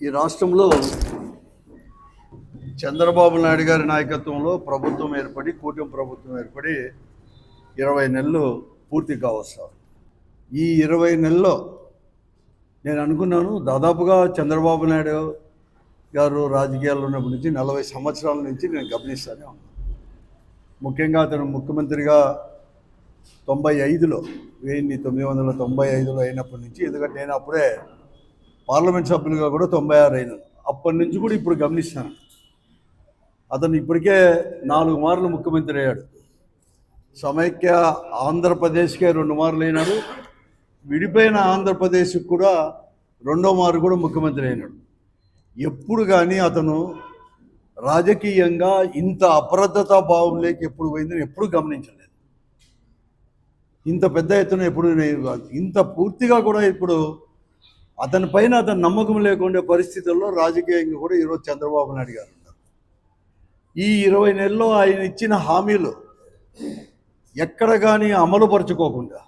ఈ రాష్ట్రంలో చంద్రబాబు నాయుడు గారి నాయకత్వంలో ప్రభుత్వం ఏర్పడి కూటమి ప్రభుత్వం ఏర్పడి ఇరవై నెలలు పూర్తి కావస్తారు ఈ ఇరవై నెలల్లో నేను అనుకున్నాను దాదాపుగా చంద్రబాబు నాయుడు గారు రాజకీయాల్లో ఉన్నప్పటి నుంచి నలభై సంవత్సరాల నుంచి నేను గమనిస్తానే ఉన్నాను. ముఖ్యంగా అతను ముఖ్యమంత్రిగా తొంభై ఐదులో వెయ్యి తొమ్మిది వందల తొంభై ఐదులో అయినప్పటి నుంచి ఎందుకంటే నేను అప్పుడే పార్లమెంట్ సభ్యులుగా కూడా తొంభై ఆరు అయినాను. అప్పటి నుంచి కూడా ఇప్పుడు గమనిస్తాను. అతను ఇప్పటికే నాలుగు మార్లు ముఖ్యమంత్రి అయ్యాడు. సమైక్య ఆంధ్రప్రదేశ్కే రెండు మార్లు అయినాడు. విడిపోయిన ఆంధ్రప్రదేశ్కి కూడా రెండో మారు కూడా ముఖ్యమంత్రి అయినాడు. ఎప్పుడు కానీ అతను రాజకీయంగా ఇంత అప్రద్ధతా భావం లేక ఎప్పుడు పోయిందని ఎప్పుడు గమనించలేదు. ఇంత పెద్ద ఎత్తున ఎప్పుడు ఇంత పూర్తిగా కూడా ఇప్పుడు అతని పైన అతను నమ్మకం లేకుండే పరిస్థితుల్లో రాజకీయంగా కూడా ఈరోజు చంద్రబాబు నాయుడు గారు ఉన్నారు. ఈ ఇరవై నెలల్లో ఆయన ఇచ్చిన హామీలు ఎక్కడ కానీ అమలుపరచుకోకుండా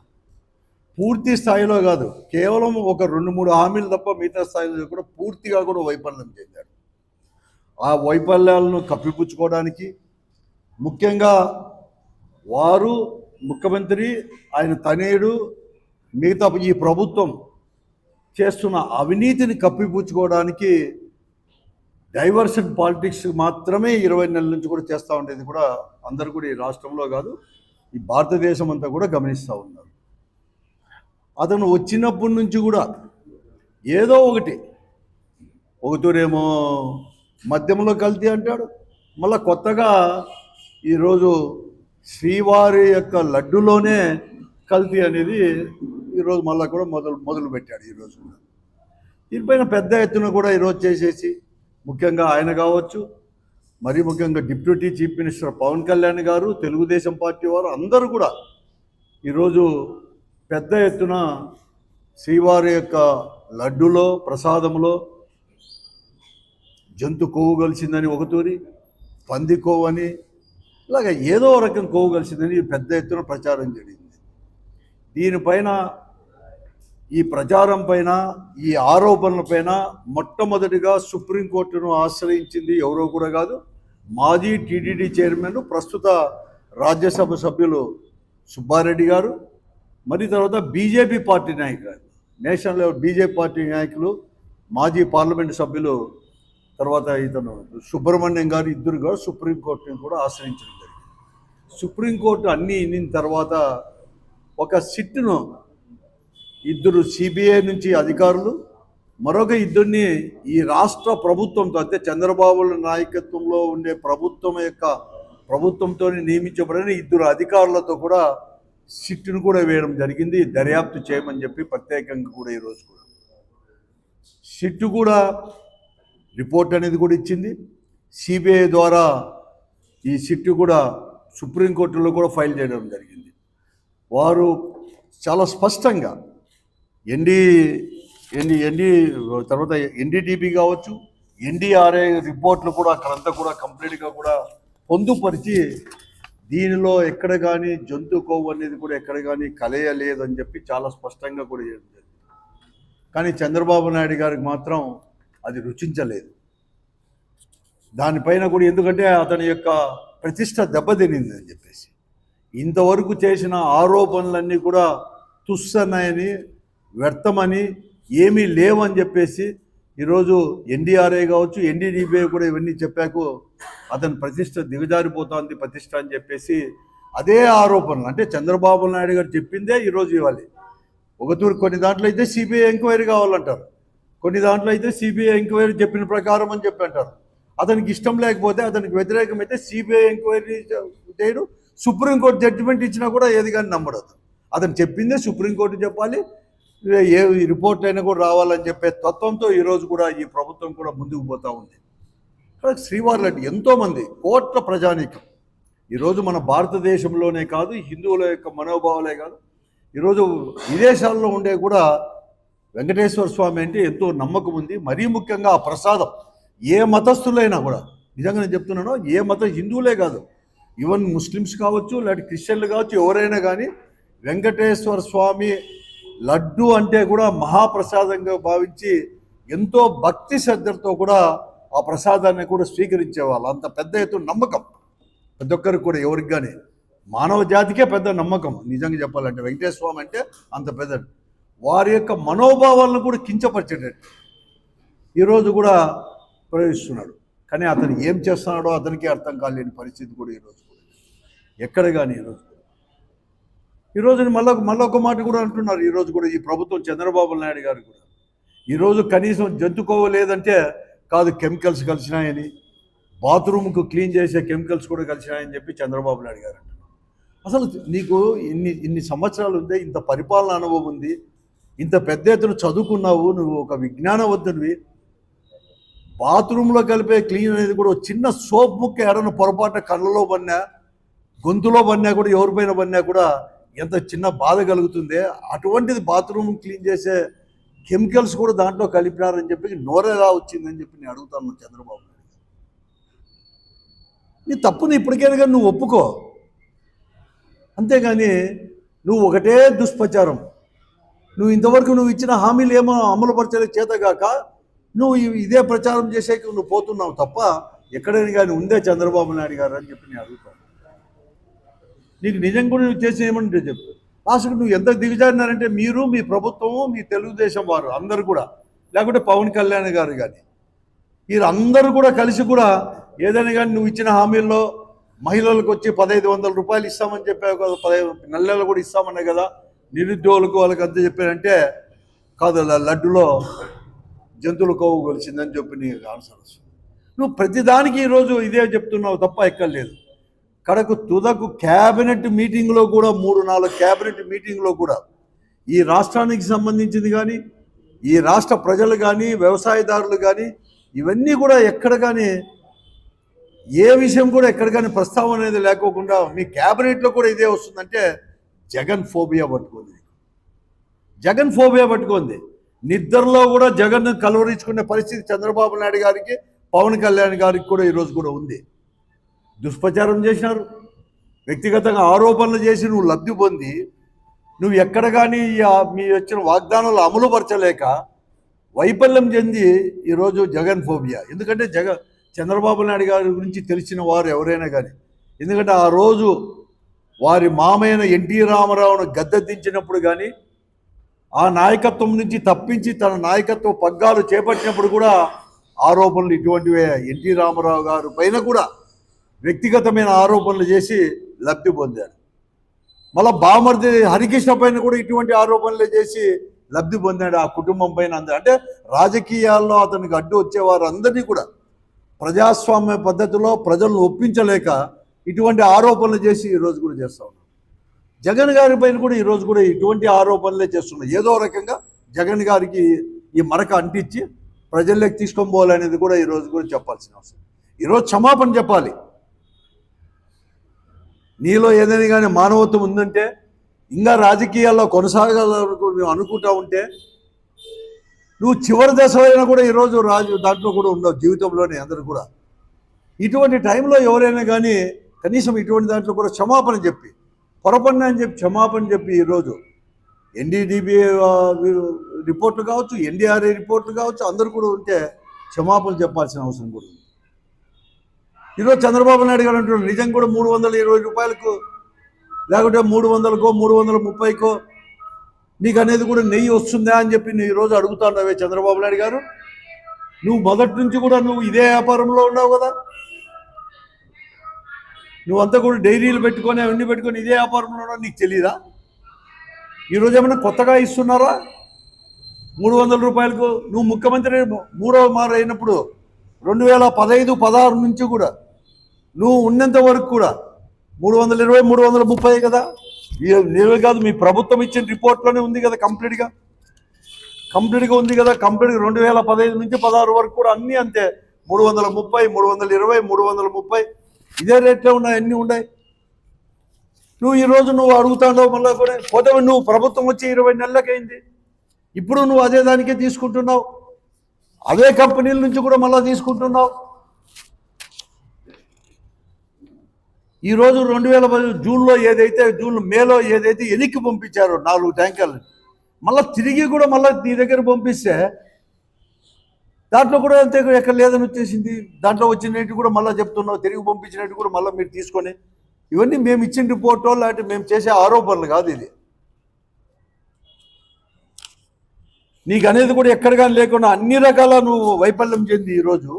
పూర్తి స్థాయిలో కాదు కేవలం ఒక రెండు మూడు హామీలు తప్ప మిగతా స్థాయిలో కూడా పూర్తిగా కూడా వైఫల్యం చెందాడు. ఆ వైఫల్యాలను కప్పిపుచ్చుకోవడానికి ముఖ్యంగా వారు ముఖ్యమంత్రి ఆయన తనేడు మిగతా ఈ ప్రభుత్వం చేస్తున్న అవినీతిని కప్పిపుచ్చుకోవడానికి డైవర్షన్ పాలిటిక్స్ మాత్రమే ఇరవై నెలల నుంచి కూడా చేస్తూ ఉండేది కూడా అందరు కూడా ఈ రాష్ట్రంలో కాదు ఈ భారతదేశం అంతా కూడా గమనిస్తూ ఉన్నారు. అతను వచ్చినప్పటి నుంచి కూడా ఏదో ఒకటి ఒకతూరేమో మద్యంలో కల్తీ అంటాడు మళ్ళీ కొత్తగా ఈరోజు శ్రీవారి యొక్క లడ్డులోనే కల్తీ అనేది ఈరోజు మళ్ళీ కూడా మొదలు మొదలు పెట్టాడు ఈరోజు కూడా దీనిపైన పెద్ద ఎత్తున కూడా ఈరోజు చేసేసి ముఖ్యంగా ఆయన కావచ్చు మరీ ముఖ్యంగా deputy chief minister Pawan Kalyan గారు తెలుగుదేశం పార్టీ వారు అందరూ కూడా ఈరోజు పెద్ద ఎత్తున శ్రీవారి యొక్క లడ్డులో ప్రసాదంలో జంతు కొవ్వు కలిసిందని ఒకతూరి పంది కొవ్వు అని ఇలాగ ఏదో రకం కొవ్వు కలిసిందని పెద్ద ఎత్తున ప్రచారం జరిగింది. దీనిపైన ఈ ప్రచారం పైన ఈ ఆరోపణల పైన మొట్టమొదటిగా సుప్రీంకోర్టును ఆశ్రయించింది ఎవరో కూడా కాదు మాజీ టీటీడీ చైర్మన్ ప్రస్తుత రాజ్యసభ సభ్యులు సుబ్బారెడ్డి గారు మరి తర్వాత బీజేపీ పార్టీ నాయకులు నేషనల్ లెవెల్ బీజేపీ పార్టీ నాయకులు మాజీ పార్లమెంట్ సభ్యులు తర్వాత ఇతను సుబ్రహ్మణ్యం గారు ఇద్దరు కూడా సుప్రీంకోర్టుని కూడా ఆశ్రయించడం జరిగింది. సుప్రీంకోర్టు అన్నీ ఇన్నిన తర్వాత ఒక సిట్ను ఇద్దరు సిబిఐ నుంచి అధికారులు మరొక ఇద్దరిని ఈ రాష్ట్ర ప్రభుత్వంతో అంటే చంద్రబాబు నాయకత్వంలో ఉండే ప్రభుత్వం యొక్క ప్రభుత్వంతో నియమించబడిన ఇద్దరు అధికారులతో కూడా సిట్టును కూడా వేయడం జరిగింది. దర్యాప్తు చేయమని చెప్పి ప్రత్యేకంగా కూడా ఈరోజు కూడా. సిట్టు కూడా రిపోర్ట్ అనేది కూడా ఇచ్చింది. సిబిఐ ద్వారా ఈ సిట్టు కూడా సుప్రీంకోర్టులో కూడా ఫైల్ చేయడం జరిగింది. వారు చాలా స్పష్టంగా ఎన్డి ఎన్డి ఎన్డి తర్వాత ఎన్డీటీపీ కావచ్చు ఎన్డీఆర్ఏ రిపోర్ట్లు కూడా అక్కడంతా కూడా కంప్లీట్గా కూడా పొందుపరిచి దీనిలో ఎక్కడ కానీ జంతు కొవ్వు అనేది కూడా ఎక్కడ కానీ కలయలేదని చెప్పి చాలా స్పష్టంగా కూడా చేయడం జరిగింది. కానీ చంద్రబాబు నాయుడు గారికి మాత్రం అది రుచించలేదు. దానిపైన కూడా ఎందుకంటే అతని యొక్క ప్రతిష్ట దెబ్బతినింది అని చెప్పేసి. ఇంతవరకు చేసిన ఆరోపణలన్నీ కూడా తుస్సన్నాయని వ్యర్థమని ఏమీ లేవని చెప్పేసి ఈరోజు ఎన్డీఆర్ఏ కావచ్చు ఎన్డీడీబీఐ కూడా ఇవన్నీ చెప్పాకు అతని ప్రతిష్ట దిగజారిపోతుంది ప్రతిష్ట అని చెప్పేసి అదే ఆరోపణలు. అంటే చంద్రబాబు నాయుడు గారు చెప్పిందే ఈరోజు ఇవ్వాలి. ఒకతూరు కొన్ని దాంట్లో అయితే సిబిఐ ఎంక్వైరీ కావాలంటారు. కొన్ని దాంట్లో అయితే సిబిఐ ఎంక్వైరీ చెప్పిన ప్రకారం అని చెప్పి అంటారు. అతనికి ఇష్టం లేకపోతే అతనికి వ్యతిరేకమైతే సిబిఐ ఎంక్వైరీ చేయడు సుప్రీంకోర్టు జడ్జిమెంట్ ఇచ్చినా కూడా ఏది కానీ నమ్మడు అతను. అతను చెప్పిందే సుప్రీంకోర్టు చెప్పాలి. ఏ రిపోర్ట్ అయినా కూడా రావాలని చెప్పే తత్వంతో ఈరోజు కూడా ఈ ప్రభుత్వం కూడా ముందుకు పోతూ ఉంది. ఇక్కడ శ్రీవారి లాంటి ఎంతోమంది కోట్ల ప్రజానీకం. ఈరోజు మన భారతదేశంలోనే కాదు హిందువుల యొక్క మనోభావాలే కాదు. ఈరోజు విదేశాల్లో ఉండే కూడా వెంకటేశ్వర స్వామి అంటే ఎంతో నమ్మకం ఉంది. మరీ ముఖ్యంగా ఆ ప్రసాదం ఏ మతస్థులైనా కూడా. నిజంగా నేను చెప్తున్నాను ఏ మత హిందువులే కాదు ఈవెన్ ముస్లిమ్స్ కావచ్చు లేకపోతే క్రిస్టియన్లు కావచ్చు ఎవరైనా కానీ వెంకటేశ్వర స్వామి లడ్డు అంటే కూడా మహాప్రసాదంగా భావించి ఎంతో భక్తి శ్రద్ధలతో కూడా ఆ ప్రసాదాన్ని కూడా స్వీకరించేవాళ్ళు. అంత పెద్ద ఎత్తున నమ్మకం. ప్రతి ఒక్కరికి కూడా ఎవరికి కానీ మానవ జాతికే పెద్ద నమ్మకం. నిజంగా చెప్పాలంటే వెంకటేశ్వర స్వామి అంటే అంత పెద్ద. వారి యొక్క మనోభావాలను కూడా కించపరిచేటట్టు ఈరోజు కూడా ప్రవేశిస్తున్నాడు కానీ అతను ఏం చేస్తున్నాడో అతనికి అర్థం కాలేని పరిస్థితి కూడా ఈరోజు ఎక్కడ కానీ ఈరోజు ఈరోజు మళ్ళీ మళ్ళీ ఒక మాట కూడా అంటున్నారు. ఈరోజు కూడా ఈ ప్రభుత్వం చంద్రబాబు నాయుడు గారు కూడా. ఈరోజు కనీసం జంతుకోవలేదంటే కాదు కెమికల్స్ కలిసినాయని బాత్రూమ్కు క్లీన్ చేసే కెమికల్స్ కూడా కలిసినాయని చెప్పి చంద్రబాబు నాయుడు గారు అసలు నీకు ఇన్ని ఇన్ని సంవత్సరాలు ఉంది ఇంత పరిపాలన అనుభవం ఉంది ఇంత పెద్ద ఎత్తున చదువుకున్నావు నువ్వు ఒక విజ్ఞానవంతునివి బాత్రూంలో కలిపే క్లీన్ అనేది కూడా చిన్న సోప్ ముక్క ఎడన పొరపాటున కళ్ళలో పడినా గొంతులో పడినా కూడా ఎవరిపైన పడినా కూడా ఎంత చిన్న బాధ కలుగుతుంది. అటువంటిది బాత్రూమ్ క్లీన్ చేసే కెమికల్స్ కూడా దాంట్లో కలిపినారని చెప్పి నోరెలా వచ్చిందని చెప్పి నేను అడుగుతాను చంద్రబాబు నాయుడు నీ తప్పుని ఇప్పటికైనా కానీ నువ్వు ఒప్పుకో. అంతేగాని నువ్వు ఒకటే దుష్ప్రచారం. నువ్వు ఇంతవరకు నువ్వు ఇచ్చిన హామీలు ఏమో అమలుపరచలే చేతగాక నువ్వు ఇదే ప్రచారం చేసేకి నువ్వు పోతున్నావు తప్ప ఎక్కడైనా కానీ ఉందే చంద్రబాబు నాయుడు గారు అని చెప్పి నేను అడుగుతాను. నీకు నిజం కూడా నువ్వు చేసి ఏమంటే చెప్పు. లాస్ట్కి నువ్వు ఎంత దిగజారినారంటే మీరు మీ ప్రభుత్వము మీ తెలుగుదేశం వారు అందరు కూడా. లేకుంటే పవన్ కళ్యాణ్ గారు కానీ. వీరందరూ కూడా కలిసి కూడా ఏదైనా కానీ నువ్వు ఇచ్చిన హామీల్లో మహిళలకు వచ్చి పదహైదు వందల రూపాయలు ఇస్తామని చెప్పావు కదా పదహైదు నెలలు కూడా ఇస్తామన్నా కదా నిరుద్యోగులకు వాళ్ళకి అంత చెప్పారంటే కాదు లడ్డులో జంతువుల కొవ్వు కొలిచిందని చెప్పి నీకు ఆన్సర్ వస్తుంది. నువ్వు ప్రతిదానికి ఈరోజు ఇదే చెప్తున్నావు తప్ప ఎక్కర్లేదు కడకు తుదకు క్యాబినెట్ మీటింగ్లో కూడా మూడు నాలుగు క్యాబినెట్ మీటింగ్లో కూడా ఈ రాష్ట్రానికి సంబంధించింది కానీ ఈ రాష్ట్ర ప్రజలు కానీ వ్యవసాయదారులు కానీ ఇవన్నీ కూడా ఎక్కడ కానీ ఏ విషయం కూడా ఎక్కడ కానీ ప్రస్తావన అనేది లేకోకుండా మీ క్యాబినెట్లో కూడా ఇదే వస్తుందంటే జగన్ ఫోబియా పట్టుకుంది. జగన్ ఫోబియా పట్టుకుంది. నిద్రలో కూడా జగన్ కలవరించుకునే పరిస్థితి చంద్రబాబు నాయుడు గారికి పవన్ కళ్యాణ్ గారికి కూడా ఈరోజు కూడా ఉంది. దుష్ప్రచారం చేసినారు. వ్యక్తిగతంగా ఆరోపణలు చేసి నువ్వు లబ్ధి పొంది నువ్వు ఎక్కడ కానీ మీ వచ్చిన వాగ్దానాలు అమలుపరచలేక వైఫల్యం చెంది ఈరోజు జగన్ ఫోబియా. ఎందుకంటే జగ చంద్రబాబు నాయుడు గారి గురించి తెలిసిన వారు ఎవరైనా కానీ ఎందుకంటే ఆ రోజు వారి మామైన ఎన్టీ రామారావును గద్దెదించినప్పుడు కానీ ఆ నాయకత్వం నుంచి తప్పించి తన నాయకత్వ పగ్గాలు చేపట్టినప్పుడు కూడా ఆరోపణలు ఇటువంటివే. ఎన్టీ రామారావు గారు పైన కూడా వ్యక్తిగతమైన ఆరోపణలు చేసి లబ్ధి పొందాడు మళ్ళా బామర్ది హరికృష్ణ పైన కూడా ఇటువంటి ఆరోపణలు చేసి లబ్ధి పొందాడు ఆ కుటుంబం పైన అందరూ. అంటే రాజకీయాల్లో అతనికి అడ్డు వచ్చేవారందరినీ కూడా ప్రజాస్వామ్య పద్ధతిలో ప్రజలను ఒప్పించలేక ఇటువంటి ఆరోపణలు చేసి ఈరోజు కూడా చేస్తా ఉన్నారు. జగన్ గారి పైన కూడా ఈరోజు కూడా ఇటువంటి ఆరోపణలే చేస్తున్నారు. ఏదో రకంగా జగన్ గారికి ఈ మరక అంటించి ప్రజల్లోకి తీసుకొని పోవాలనేది కూడా ఈరోజు కూడా చెప్పాల్సిన అవసరం. ఈరోజు క్షమాపణ చెప్పాలి. నీలో ఏదైనా కానీ మానవత్వం ఉందంటే ఇంకా రాజకీయాల్లో కొనసాగాలకు నువ్వు అనుకుంటా ఉంటే నువ్వు చివరి దశలో అయినా కూడా ఈరోజు రాజు దాంట్లో కూడా ఉండవు జీవితంలోనే అందరూ కూడా. ఇటువంటి టైంలో ఎవరైనా కానీ కనీసం ఇటువంటి దాంట్లో కూడా క్షమాపణ చెప్పి పొరపడిన అని చెప్పి క్షమాపణ చెప్పి ఈరోజు ఎన్డీడీబీ రిపోర్ట్లు కావచ్చు ఎన్డీఆర్ఏ రిపోర్ట్లు కావచ్చు అందరూ కూడా ఉంటే క్షమాపణ చెప్పాల్సిన అవసరం కూడా ఉంది. ఈరోజు చంద్రబాబు నాయుడు గారు అంటున్నారు నిజం కూడా మూడు వందల ఇరవై రూపాయలకు లేకుంటే మూడు వందలకో మూడు వందల ముప్పైకో నీకు అనేది కూడా నెయ్యి వస్తుందా అని చెప్పి నువ్వు ఈరోజు అడుగుతున్నావే చంద్రబాబు నాయుడు గారు. నువ్వు మొదటి నుంచి కూడా నువ్వు ఇదే వ్యాపారంలో ఉన్నావు కదా. నువ్వంతా కూడా డైరీలు పెట్టుకొని అవన్నీ పెట్టుకొని ఇదే వ్యాపారంలో ఉన్నావు నీకు తెలియదా ఈరోజు ఏమైనా కొత్తగా ఇస్తున్నారా? మూడు వందల రూపాయలకు నువ్వు ముఖ్యమంత్రి మూడవ మారు అయినప్పుడు రెండు వేల పదహైదు పదహారు నుంచి కూడా నువ్వు ఉన్నంత వరకు కూడా మూడు వందల ఇరవై మూడు వందల ముప్పై కదా? ఈ- కాదు మీ ప్రభుత్వం ఇచ్చిన రిపోర్ట్లోనే ఉంది కదా కంప్లీట్గా? కంప్లీట్గా ఉంది కదా కంప్లీట్గా రెండు వేల పదహైదు నుంచి పదహారు వరకు కూడా అన్నీ అంతే. మూడు వందల ముప్పై మూడు వందల ఇరవై మూడు వందల ముప్పై. ఇదే రేట్లో ఉన్నాయి అన్నీ ఉన్నాయి. నువ్వు ఈరోజు నువ్వు అడుగుతాడో మళ్ళీ కూడా. పోతే నువ్వు ప్రభుత్వం వచ్చి ఇరవై నెలలకైంది. ఇప్పుడు నువ్వు అదే దానికే తీసుకుంటున్నావు. అదే కంపెనీల నుంచి కూడా మళ్ళీ తీసుకుంటున్నావు. ఈరోజు రెండు వేల పది జూన్లో ఏదైతే జూన్ మేలో ఏదైతే వెనక్కి పంపించారో నాలుగు ట్యాంకర్లు మళ్ళీ తిరిగి కూడా మళ్ళీ నీ దగ్గర పంపిస్తే దాంట్లో కూడా అంతే ఎక్కడ లేదని వచ్చేసింది. దాంట్లో వచ్చినట్టు కూడా మళ్ళీ చెప్తున్నావు తిరిగి పంపించినట్టు కూడా మళ్ళీ మీరు తీసుకొని ఇవన్నీ మేము ఇచ్చిన రిపోర్టో లేకపోతే మేము చేసే ఆరోపణలు కాదు ఇది. నీకు అనేది కూడా ఎక్కడ కానీ లేకుండా అన్ని రకాల నువ్వు వైఫల్యం చెంది ఈరోజు.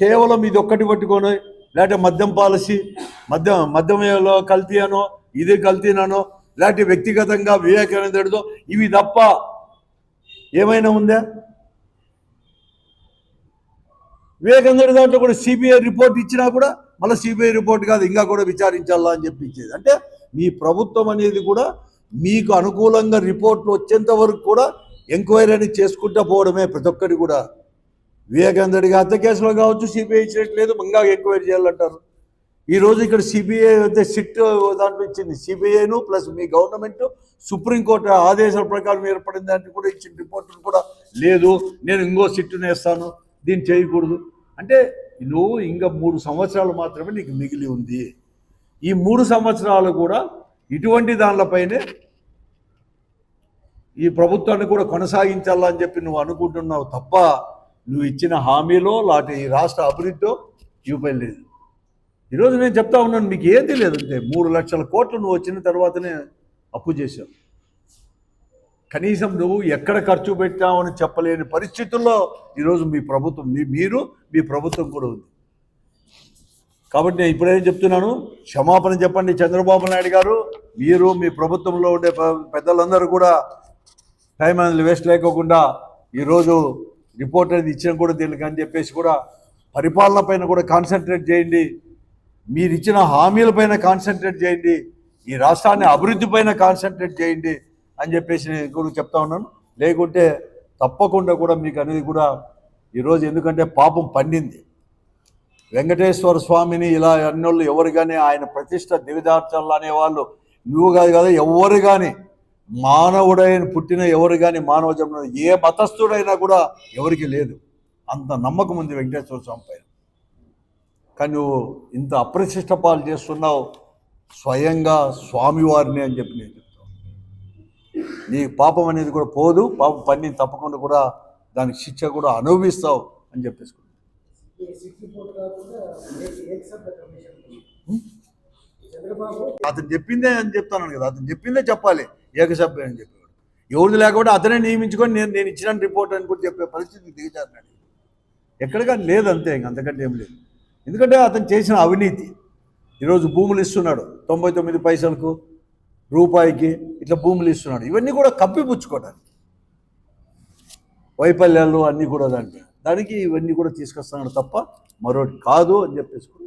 కేవలం ఇది ఒక్కటి పట్టుకొని లేకపోతే మద్యం పాలసీ మద్యం మద్యంలో కల్తీ అనో ఇది కల్తీనో లేకపోతే వ్యక్తిగతంగా వివేకానందుడితో ఇవి తప్ప ఏమైనా ఉందా? వివేకానందుడి దాంట్లో కూడా సిబిఐ రిపోర్ట్ ఇచ్చినా కూడా మళ్ళీ సిబిఐ రిపోర్ట్ కాదు ఇంకా కూడా విచారించాలా అని చెప్పి ఇచ్చేది అంటే మీ ప్రభుత్వం అనేది కూడా మీకు అనుకూలంగా రిపోర్ట్లు వచ్చేంత వరకు కూడా ఎంక్వైరీ అని చేసుకుంటూ పోవడమే ప్రతి ఒక్కటి కూడా. వివేకానందుడి హత్య కేసులో కావచ్చు సిబిఐ ఇచ్చినట్లేదు ఇంకా ఎంక్వైరీ చేయాలంటారు. ఈరోజు ఇక్కడ సిబిఐ అయితే సిట్ దాంట్లో ఇచ్చింది. సిబిఐను ప్లస్ మీ గవర్నమెంట్ సుప్రీంకోర్టు ఆదేశాల ప్రకారం ఏర్పడిన దాంట్లో కూడా ఇచ్చిన రిపోర్టులు కూడా లేదు. నేను ఇంకో సిట్టును నేస్తాను దీన్ని చేయకూడదు. అంటే నువ్వు ఇంకా మూడు సంవత్సరాలు మాత్రమే నీకు మిగిలి ఉంది. ఈ మూడు సంవత్సరాలు కూడా ఇటువంటి దానిలపైనే ఈ ప్రభుత్వాన్ని కూడా కొనసాగించాలని చెప్పి నువ్వు అనుకుంటున్నావు తప్ప నువ్వు ఇచ్చిన హామీలో లాంటి ఈ రాష్ట్ర అభివృద్ధితో చూపలేదు ఈరోజు నేను చెప్తా ఉన్నాను మీకు ఏది లేదంటే మూడు లక్షల కోట్లు నువ్వు వచ్చిన తర్వాతనే అప్పు చేశావు. కనీసం నువ్వు ఎక్కడ ఖర్చు పెట్టావని చెప్పలేని పరిస్థితుల్లో ఈరోజు మీ ప్రభుత్వం మీ మీరు మీ ప్రభుత్వం కూడా ఉంది. కాబట్టి నేను ఇప్పుడేం చెప్తున్నాను క్షమాపణ చెప్పండి చంద్రబాబు నాయుడు గారు. మీరు మీ ప్రభుత్వంలో ఉండే పెద్దలందరూ కూడా టైం అనేది వేస్ట్ లేకోకుండా ఈరోజు రిపోర్ట్ అనేది ఇచ్చిన కూడా దీనికి అని చెప్పేసి కూడా పరిపాలన పైన కూడా కాన్సన్ట్రేట్ చేయండి. మీరు ఇచ్చిన హామీల పైన కాన్సన్ట్రేట్ చేయండి. ఈ రాష్ట్రాన్ని అభివృద్ధి పైన కాన్సన్ట్రేట్ చేయండి అని చెప్పేసి నేను కూడా చెప్తా ఉన్నాను. లేకుంటే తప్పకుండా కూడా మీకు అనేది కూడా ఈరోజు ఎందుకంటే పాపం పండింది. వెంకటేశ్వర స్వామిని ఇలా అన్నోళ్ళు ఎవరు కానీ ఆయన ప్రతిష్ట దిగజార్చాలి అనేవాళ్ళు నువ్వు కాదు కదా ఎవరు కానీ మానవుడైన పుట్టిన ఎవరు కానీ మానవ జన్మ ఏ మతస్థుడైనా కూడా ఎవరికి లేదు. అంత నమ్మకం ఉంది వెంకటేశ్వర స్వామి పైన. కానీ నువ్వు ఇంత అప్రతిష్ట పాలు చేస్తున్నావు. స్వయంగా స్వామివారిని అని చెప్పి నేను చెప్తాను నీ పాపం అనేది కూడా పోదు. పాపం పని తప్పకుండా కూడా దానికి శిక్ష కూడా అనుభవిస్తావు అని చంద్రబాబు అతను చెప్పిందే అని చెప్తాను కదా. అతను చెప్పిందే చెప్పాలి. ఏకసభ్యం అని చెప్పేవాడు. ఎవరిది లేకపోతే అతనే నియమించుకొని నేను నేను ఇచ్చిన రిపోర్ట్ అని కూడా చెప్పే పరిస్థితి దిగజారినాడు. ఎక్కడిగా లేదు అంతే ఇంక అంతకంటే ఏం లేదు. ఎందుకంటే అతను చేసిన అవినీతి. ఈరోజు భూములు ఇస్తున్నాడు తొంభై తొమ్మిది పైసలకు రూపాయికి ఇట్లా భూములు ఇస్తున్నాడు. ఇవన్నీ కూడా కప్పిపుచ్చుకోవడానికి వైఫల్యాలు అన్నీ కూడా దాంట్లో దానికి ఇవన్నీ కూడా తీసుకొస్తున్నాడు తప్ప మరొకటి కాదు అని చెప్పేసి కూడా